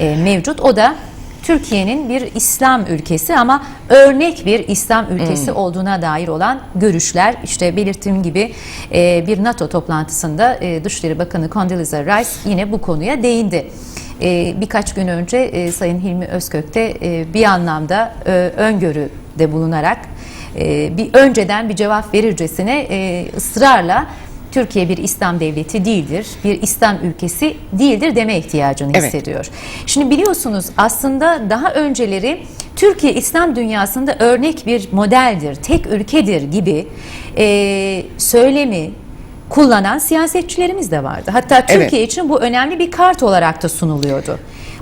e, mevcut. O da Türkiye'nin bir İslam ülkesi ama örnek bir İslam ülkesi olduğuna dair olan görüşler. İşte belirttiğim gibi e, bir NATO toplantısında e, Dışişleri Bakanı Condoleezza Rice yine bu konuya değindi. E, birkaç gün önce e, Sayın Hilmi Özkök de e, bir anlamda e, öngörüde bulunarak e, bir önceden bir cevap verircesine e, ısrarla Türkiye bir İslam devleti değildir, bir İslam ülkesi değildir deme ihtiyacını Evet. hissediyor. Şimdi biliyorsunuz aslında daha önceleri Türkiye İslam dünyasında örnek bir modeldir, tek ülkedir gibi e, söylemi kullanan siyasetçilerimiz de vardı. Hatta Türkiye için bu önemli bir kart olarak da sunuluyordu.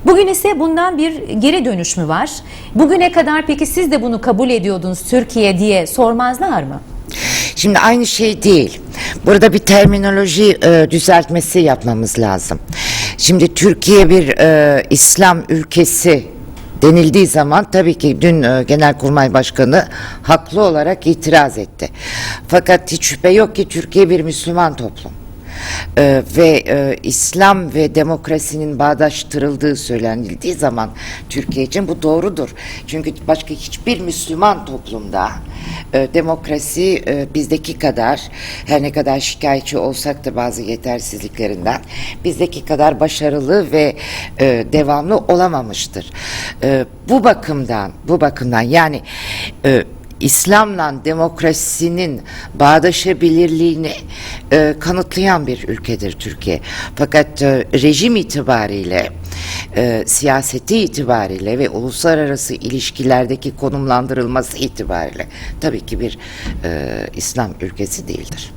Bugün ise bundan bir geri dönüş mü var? Bugüne kadar peki siz de bunu kabul ediyordunuz Türkiye diye sormazlar mı? Şimdi aynı şey değil. Burada bir terminoloji e, düzeltmesi yapmamız lazım. Şimdi Türkiye bir e, İslam ülkesi denildiği zaman tabii ki dün e, Genelkurmay Başkanı haklı olarak itiraz etti. Fakat hiç şüphe yok ki Türkiye bir Müslüman toplum. Ee, ve e, İslam ve demokrasinin bağdaştırıldığı söylenildiği zaman Türkiye için bu doğrudur. Çünkü başka hiçbir Müslüman toplumda e, demokrasi e, bizdeki kadar her ne kadar şikayetçi olsak da bazı yetersizliklerinden bizdeki kadar başarılı ve e, devamlı olamamıştır. E, bu bakımdan bu bakımdan yani e, İslam'la demokrasinin bağdaşabilirliğini e, kanıtlayan bir ülkedir Türkiye. Fakat e, rejim itibariyle, e, siyaseti itibariyle ve uluslararası ilişkilerdeki konumlandırılması itibariyle tabii ki bir e, İslam ülkesi değildir.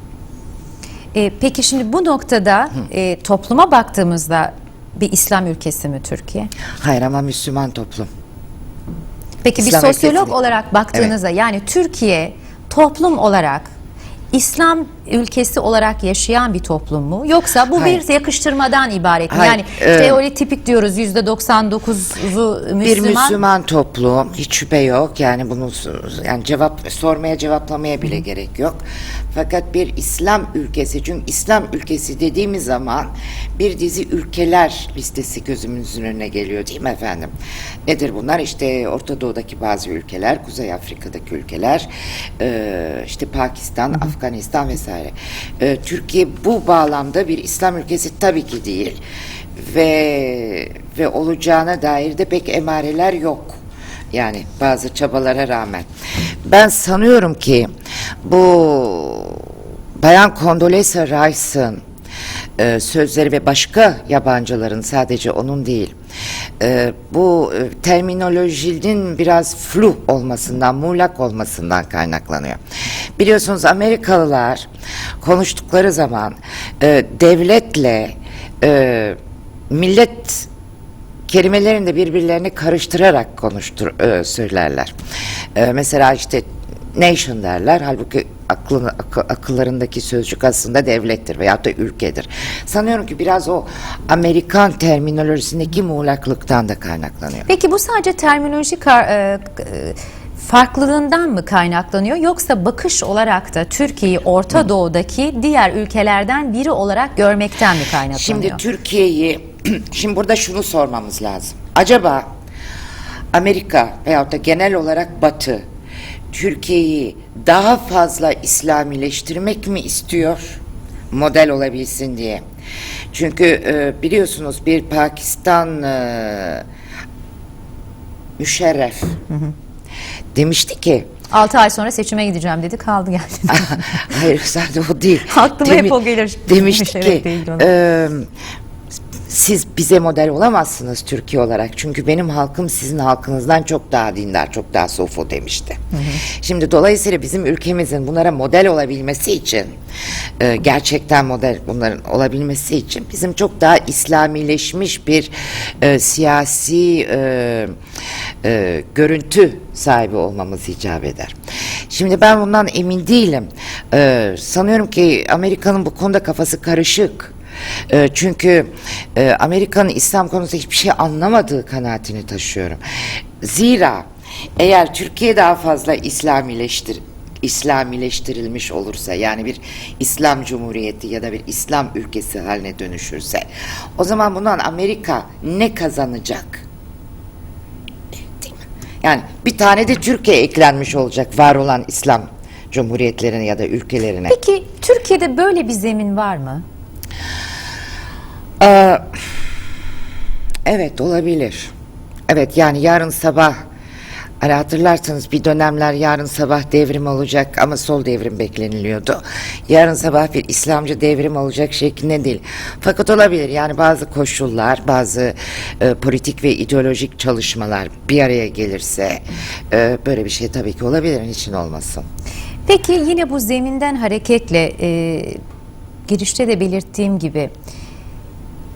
E, peki şimdi bu noktada e, topluma baktığımızda bir İslam ülkesi mi Türkiye? Hayır ama Müslüman toplum. Peki İslam bir sosyolog olarak baktığınızda yani Türkiye toplum olarak İslam ülkesi olarak yaşayan bir toplum mu? Yoksa bu Hayır. bir yakıştırmadan ibaret mi? Hayır, Yani e- işte öyle tipik diyoruz yüzde 99'u Müslüman. Bir Müslüman toplum hiç şüphe yok yani bunu yani cevap sormaya cevaplamaya bile gerek yok. Fakat bir İslam ülkesi çünkü İslam ülkesi dediğimiz zaman bir dizi ülkeler listesi gözümüzün önüne geliyor değil mi efendim? Nedir bunlar? İşte Orta Doğu'daki bazı ülkeler, Kuzey Afrika'daki ülkeler, işte Pakistan, Afganistan vesaire. Eee, Türkiye bu bağlamda bir İslam ülkesi tabii ki değil ve ve olacağına dair de pek emareler yok. Yani bazı çabalara rağmen. Ben sanıyorum ki bu Bayan Condoleezza Rice'ın e, sözleri ve başka yabancıların sadece onun değil e, bu e, terminolojinin biraz flu olmasından, muğlak olmasından kaynaklanıyor. Biliyorsunuz Amerikalılar konuştukları zaman e, devletle e, millet kelimelerini de birbirlerini karıştırarak konuştur e, söylerler. E, mesela işte nation derler halbuki aklın, akı- akıllarındaki sözcük aslında devlettir veyahut da ülkedir. Sanıyorum ki biraz o Amerikan terminolojisindeki muğlaklıktan da kaynaklanıyor. Peki bu sadece terminoloji kar- e, e, farklılığından mı kaynaklanıyor yoksa bakış olarak da Türkiye'yi Orta Doğu'daki diğer ülkelerden biri olarak görmekten mi kaynaklanıyor? Şimdi Türkiye'yi, şimdi burada şunu sormamız lazım. Acaba Amerika veyahut da genel olarak Batı Türkiye'yi daha fazla İslamileştirmek mi istiyor? Model olabilsin diye. Çünkü e, biliyorsunuz bir Pakistan e, müşerref demişti ki 6 ay sonra seçime gideceğim dedi kaldı geldi. Hayır sadece o değil. Aklıma hep o gelir. Demişti ki ona. e, siz bize model olamazsınız Türkiye olarak. Çünkü benim halkım sizin halkınızdan çok daha dindar, çok daha sofu demişti. Şimdi dolayısıyla bizim ülkemizin bunlara model olabilmesi için e, gerçekten model bunların olabilmesi için bizim çok daha İslamileşmiş bir e, siyasi e, e, görüntü sahibi olmamız icap eder. Şimdi ben bundan emin değilim. E, sanıyorum ki Amerika'nın bu konuda kafası karışık. E, çünkü e, Amerika'nın İslam konusunda hiçbir şey anlamadığı kanaatini taşıyorum. Zira eğer Türkiye daha fazla İslamileştir İslamileştirilmiş olursa yani bir İslam Cumhuriyeti ya da bir İslam ülkesi haline dönüşürse o zaman bundan Amerika ne kazanacak? Yani bir tane de Türkiye eklenmiş olacak var olan İslam Cumhuriyetlerine ya da ülkelerine. Peki Türkiye'de böyle bir zemin var mı? Aa, evet olabilir. Evet yani yarın sabah hani hatırlarsanız bir dönemler yarın sabah devrim olacak ama sol devrim bekleniliyordu. Yarın sabah bir İslamcı devrim olacak şeklinde değil. Fakat olabilir yani bazı koşullar, bazı e, politik ve ideolojik çalışmalar bir araya gelirse e, böyle bir şey tabii ki olabilir. Niçin olmasın? Peki yine bu zeminden hareketle e, girişte de belirttiğim gibi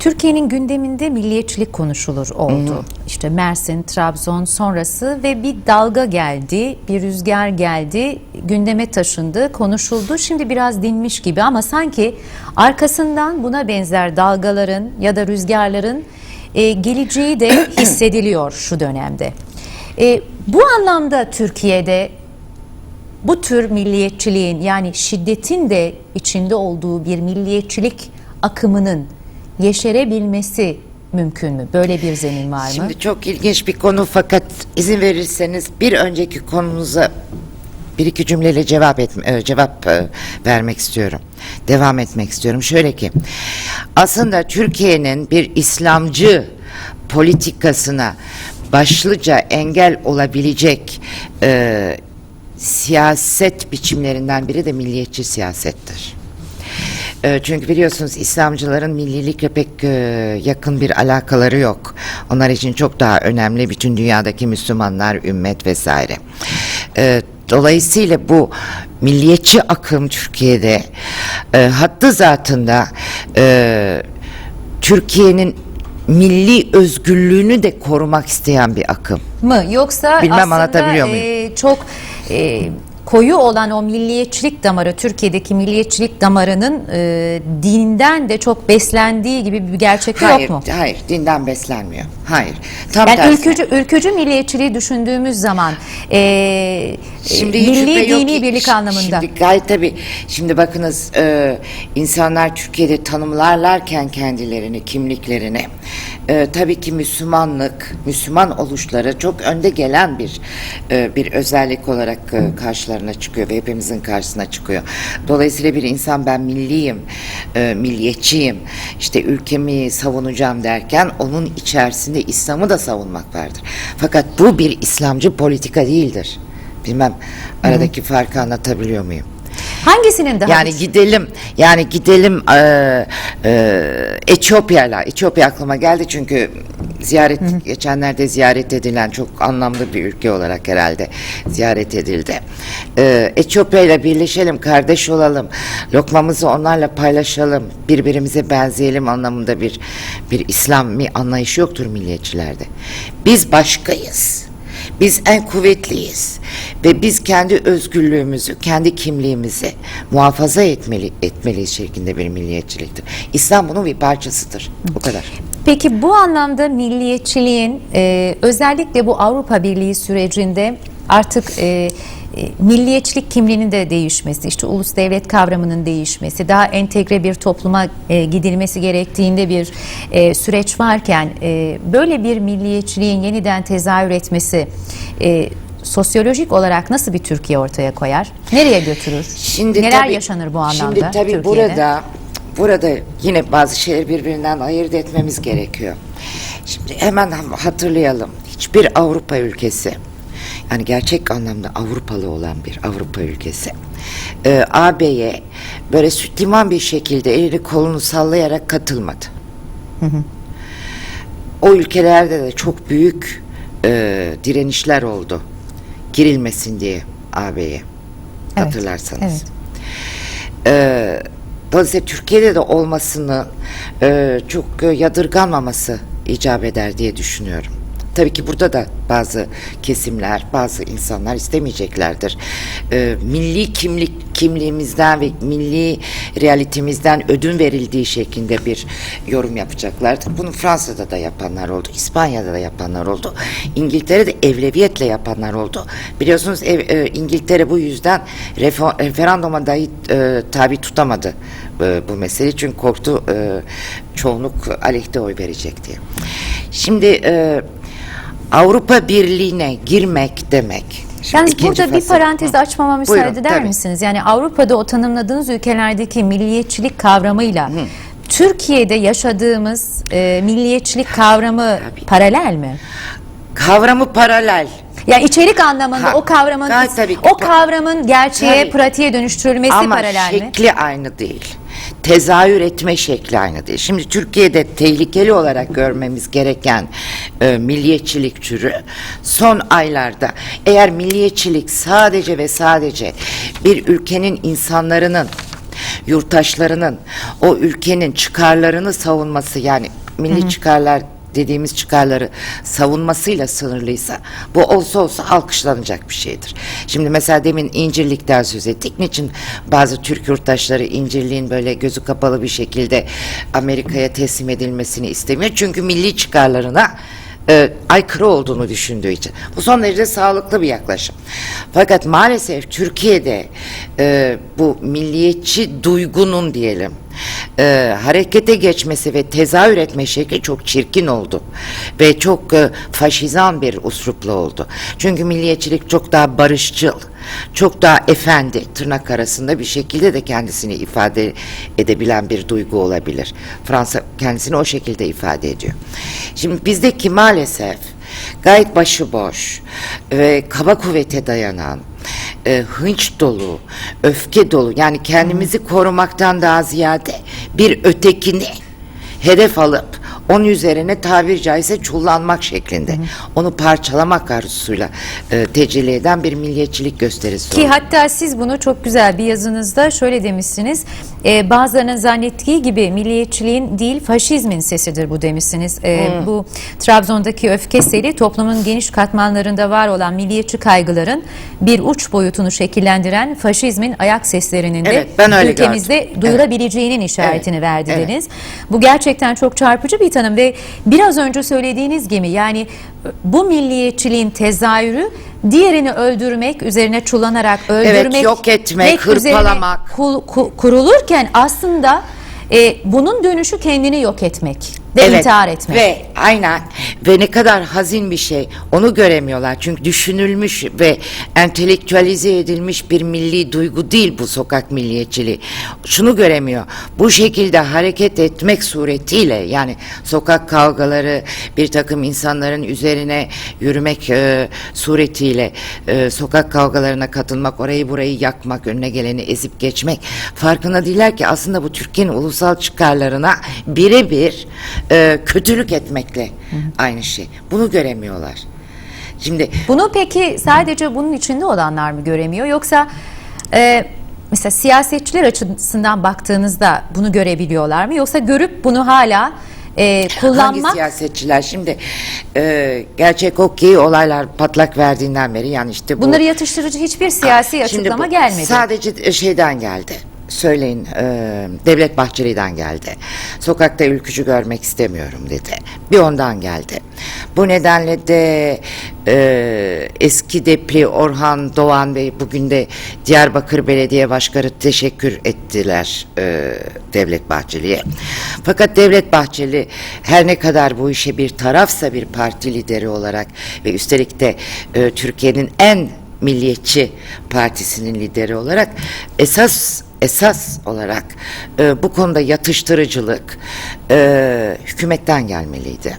Türkiye'nin gündeminde milliyetçilik konuşulur oldu. İşte Mersin, Trabzon sonrası ve bir dalga geldi, bir rüzgar geldi, gündeme taşındı, konuşuldu. Şimdi biraz dinmiş gibi ama sanki arkasından buna benzer dalgaların ya da rüzgarların e, geleceği de hissediliyor şu dönemde. E, bu anlamda Türkiye'de bu tür milliyetçiliğin yani şiddetin de içinde olduğu bir milliyetçilik akımının yeşerebilmesi mümkün mü? Böyle bir zemin var mı? Şimdi çok ilginç bir konu fakat izin verirseniz bir önceki konumuza bir iki cümleyle cevap et, e, cevap e, vermek istiyorum. Devam etmek istiyorum. Şöyle ki aslında Türkiye'nin bir İslamcı politikasına başlıca engel olabilecek e, siyaset biçimlerinden biri de milliyetçi siyasettir. E, Çünkü biliyorsunuz İslamcıların millilikle pek e, yakın bir alakaları yok. Onlar için çok daha önemli bütün dünyadaki Müslümanlar, ümmet vesaire. E, Dolayısıyla bu milliyetçi akım Türkiye'de e, hattı zatında e, Türkiye'nin milli özgürlüğünü de korumak isteyen bir akım. mı yoksa Bilmem aslında anlatabiliyor muyum? e, çok e, koyu olan o milliyetçilik damarı Türkiye'deki milliyetçilik damarının e, dinden de çok beslendiği gibi bir gerçek Hayır, yok mu? hayır, dinden beslenmiyor. Hayır. Tam Yani tersine. ülkücü, ülkücü milliyetçiliği düşündüğümüz zaman e, Şimdi milli yok dini birlik anlamında. Şimdi gayet tabii. Şimdi bakınız e, insanlar Türkiye'de tanımlarlarken kendilerini, kimliklerini e, tabii ki Müslümanlık, Müslüman oluşları çok önde gelen bir e, bir özellik olarak e, karşılarına çıkıyor ve hepimizin karşısına çıkıyor. Dolayısıyla bir insan ben milliyim, e, milliyetçiyim, işte ülkemi savunacağım derken onun içerisinde İslam'ı da savunmak vardır. Fakat bu bir İslamcı politika değildir. Bilmem aradaki farkı anlatabiliyor muyum? Hangisinin daha Yani gidelim yani gidelim eee eee Etiyopya'yla Etiyopya aklıma geldi çünkü ziyaret geçenlerde ziyaret edilen çok anlamlı bir ülke olarak herhalde ziyaret edildi. Eee Etiyopya ile birleşelim, kardeş olalım, lokmamızı onlarla paylaşalım, birbirimize benzeyelim anlamında bir bir İslami anlayış yoktur milliyetçilerde. Biz başkayız. Biz en kuvvetliyiz ve biz kendi özgürlüğümüzü, kendi kimliğimizi muhafaza etmeli etmeliyiz şeklinde bir milliyetçiliktir. İslam bunun bir parçasıdır. Bu kadar. Peki bu anlamda milliyetçiliğin e, özellikle bu Avrupa Birliği sürecinde artık e, milliyetçilik kimliğinin de değişmesi, işte ulus devlet kavramının değişmesi, daha entegre bir topluma e, gidilmesi gerektiğinde bir e, süreç varken e, böyle bir milliyetçiliğin yeniden tezahür etmesi e, sosyolojik olarak nasıl bir Türkiye ortaya koyar? Nereye götürür? Neler tabii- yaşanır bu anlamda Şimdi tabii Türkiye'de? burada burada yine bazı şeyleri birbirinden ayırt etmemiz gerekiyor. Şimdi hemen hatırlayalım. Hiçbir Avrupa ülkesi yani gerçek anlamda Avrupalı olan bir Avrupa ülkesi e, AB'ye böyle süt liman bir şekilde elini kolunu sallayarak katılmadı. O ülkelerde de çok büyük e, direnişler oldu. Girilmesin diye AB'ye. Evet, Hatırlarsanız. evet. Ee, dolayısıyla Türkiye'de de olmasını e, çok e, yadırganmaması icap eder diye düşünüyorum. Tabii ki burada da bazı kesimler, bazı insanlar istemeyeceklerdir. Ee, milli kimlik kimliğimizden ve milli realitemizden ödün verildiği şeklinde bir yorum yapacaklardır. Bunu Fransa'da da yapanlar oldu, İspanya'da da yapanlar oldu. İngiltere'de evleviyetle yapanlar oldu. Biliyorsunuz ev, e, İngiltere bu yüzden refo- referanduma dahi e, tabi tutamadı e, bu mesele çünkü korktu e, çoğunluk aleyhte oy verecek diye. Şimdi e, Avrupa Birliği'ne girmek demek. Şimdi Yalnız burada bir fasıl. parantez Hı. açmama müsaade Buyurun, eder tabii. misiniz? Yani Avrupa'da o tanımladığınız ülkelerdeki milliyetçilik kavramıyla Türkiye'de yaşadığımız e, milliyetçilik kavramı Tabii. paralel mi? Kavramı paralel. Yani içerik anlamında Ha, o kavramın gayet tabii ki. o kavramın gerçeğe, Tabii. pratiğe dönüştürülmesi Ama paralel mi? şekli aynı değil. Tezahür etme şekli aynı değil. Şimdi Türkiye'de tehlikeli olarak görmemiz gereken e, milliyetçilik türü son aylarda eğer milliyetçilik sadece ve sadece bir ülkenin insanlarının yurttaşlarının o ülkenin çıkarlarını savunması yani milli çıkarlar dediğimiz çıkarları savunmasıyla sınırlıysa bu olsa olsa alkışlanacak bir şeydir. Şimdi mesela demin İncirlik'ten söz ettik. Niçin bazı Türk yurttaşları İncirlik'in böyle gözü kapalı bir şekilde Amerika'ya teslim edilmesini istemiyor? Çünkü milli çıkarlarına e, aykırı olduğunu düşündüğü için. Bu son derece sağlıklı bir yaklaşım. Fakat maalesef Türkiye'de e, bu milliyetçi duygunun diyelim e, harekete geçmesi ve tezahür etme şekli çok çirkin oldu. Ve çok e, faşizan bir uslupla oldu. Çünkü milliyetçilik çok daha barışçıl, çok daha efendi tırnak arasında bir şekilde de kendisini ifade edebilen bir duygu olabilir. Fransa kendisini o şekilde ifade ediyor. Şimdi bizdeki maalesef gayet başıboş ve kaba kuvvete dayanan e, hınç dolu, öfke dolu yani kendimizi korumaktan daha ziyade bir ötekini hedef alıp onun üzerine tabir caizse çullanmak şeklinde onu parçalamak arzusuyla e, tecelli eden bir milliyetçilik gösterisi Ki oldu. hatta siz bunu çok güzel bir yazınızda şöyle demişsiniz. E, bazılarının zannettiği gibi milliyetçiliğin değil faşizmin sesidir bu demişsiniz. E, Bu Trabzon'daki öfke seli toplumun geniş katmanlarında var olan milliyetçi kaygıların bir uç boyutunu şekillendiren faşizmin ayak seslerinin de Evet, öyle ülkemizde gördüm. duyurabileceğinin işaretini Evet, verdiniz. Bu gerçekten çok çarpıcı bir tanım ve biraz önce söylediğiniz gibi yani bu milliyetçiliğin tezahürü diğerini öldürmek, üzerine çullanarak öldürmek, yok etmek, hırpalamak. kul- ku- kurulurken aslında e, bunun dönüşü kendini yok etmek ve Evet, intihar etmek. Ve aynen ve ne kadar hazin bir şey onu göremiyorlar. Çünkü düşünülmüş ve entelektüelize edilmiş bir milli duygu değil bu sokak milliyetçiliği. Şunu göremiyor. Bu şekilde hareket etmek suretiyle yani sokak kavgaları bir takım insanların üzerine yürümek e, suretiyle e, sokak kavgalarına katılmak, orayı burayı yakmak, önüne geleni ezip geçmek farkında değiller ki aslında bu Türkiye'nin ulusal çıkarlarına birebir e, kötülük etmekle aynı şey. Bunu göremiyorlar. Şimdi Bunu peki sadece bunun içinde olanlar mı göremiyor yoksa e, mesela siyasetçiler açısından baktığınızda bunu görebiliyorlar mı yoksa görüp bunu hala e, hangi kullanmak siyasetçiler şimdi e, gerçek o ki olaylar patlak verdiğinden beri yani işte bu bunları yatıştırıcı hiçbir siyasi açıklama bu gelmedi. Sadece şeyden geldi. Söyleyin e, Devlet Bahçeli'den geldi. Sokakta ülkücü görmek istemiyorum dedi. Bir ondan geldi. Bu nedenle de e, eski depli Orhan Doğan Bey bugün de Diyarbakır Belediye Başkanı teşekkür ettiler e, Devlet Bahçeli'ye. Fakat Devlet Bahçeli her ne kadar bu işe bir tarafsa bir parti lideri olarak ve üstelik de e, Türkiye'nin en Milliyetçi Partisi'nin lideri olarak esas esas olarak e, bu konuda yatıştırıcılık e, hükümetten gelmeliydi.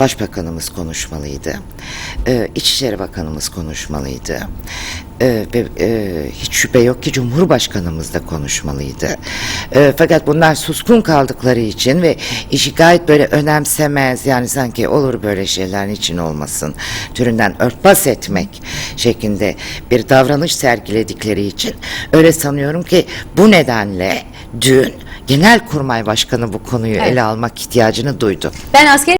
Başbakanımız konuşmalıydı. E, İçişleri Bakanımız konuşmalıydı. E, ve e, hiç şüphe yok ki Cumhurbaşkanımız da konuşmalıydı. E, fakat bunlar suskun kaldıkları için ve işi gayet böyle önemsemez yani sanki olur böyle şeyler için olmasın türünden örtbas etmek şeklinde bir davranış sergiledikleri için öyle sanıyorum ki bu nedenle dün Genelkurmay Başkanı bu konuyu Evet. ele almak ihtiyacını duydu. Ben asker